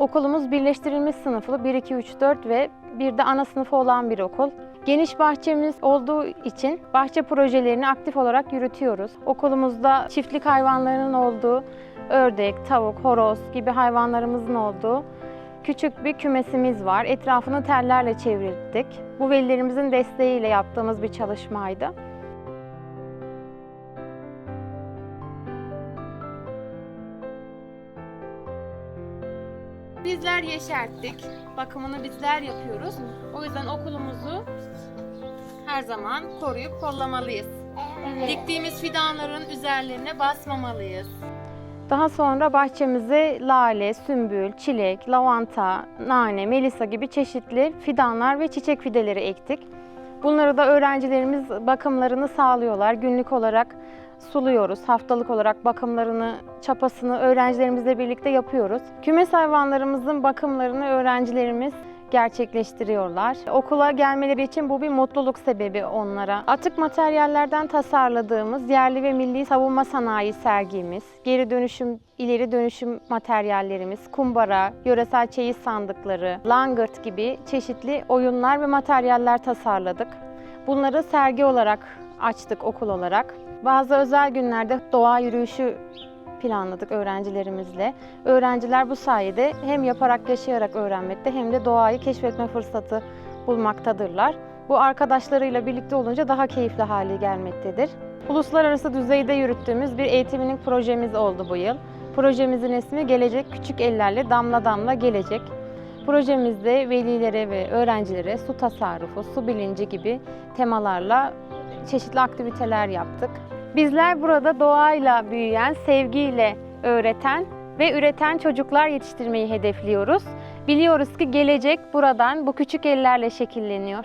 okulumuz birleştirilmiş sınıflı 1, 2, 3, 4 ve bir de ana sınıfı olan bir okul. Geniş bahçemiz olduğu için bahçe projelerini aktif olarak yürütüyoruz. Okulumuzda çiftlik hayvanlarının olduğu, ördek, tavuk, horoz gibi hayvanlarımızın olduğu küçük bir kümesimiz var. Etrafını tellerle çevirdik. Bu velilerimizin desteğiyle yaptığımız bir çalışmaydı. Bizler yeşerttik. Bakımını bizler yapıyoruz. O yüzden okulumuzu her zaman koruyup kollamalıyız. Diktiğimiz fidanların üzerlerine basmamalıyız. Daha sonra bahçemize lale, sümbül, çilek, lavanta, nane, melisa gibi çeşitli fidanlar ve çiçek fideleri ektik. Bunları da öğrencilerimiz bakımlarını sağlıyorlar. Günlük olarak suluyoruz. Haftalık olarak bakımlarını, çapasını öğrencilerimizle birlikte yapıyoruz. Kümes hayvanlarımızın bakımlarını öğrencilerimiz gerçekleştiriyorlar. Okula gelmeleri için bu bir mutluluk sebebi onlara. Atık materyallerden tasarladığımız yerli ve milli savunma sanayi sergimiz, geri dönüşüm, ileri dönüşüm materyallerimiz, kumbara, yöresel çeyiz sandıkları, langırt gibi çeşitli oyunlar ve materyaller tasarladık. Bunları sergi olarak açtık okul olarak. Bazı özel günlerde doğa yürüyüşü planladık öğrencilerimizle. Öğrenciler bu sayede hem yaparak yaşayarak öğrenmekte hem de doğayı keşfetme fırsatı bulmaktadırlar. Bu arkadaşlarıyla birlikte olunca daha keyifli hale gelmektedir. Uluslararası düzeyde yürüttüğümüz bir eğitimlik projemiz oldu bu yıl. Projemizin ismi Gelecek Küçük Ellerle Damla Damla Gelecek. Projemizde velilere ve öğrencilere su tasarrufu, su bilinci gibi temalarla çeşitli aktiviteler yaptık. Bizler burada doğayla büyüyen, sevgiyle öğreten ve üreten çocuklar yetiştirmeyi hedefliyoruz. Biliyoruz ki gelecek buradan bu küçük ellerle şekilleniyor.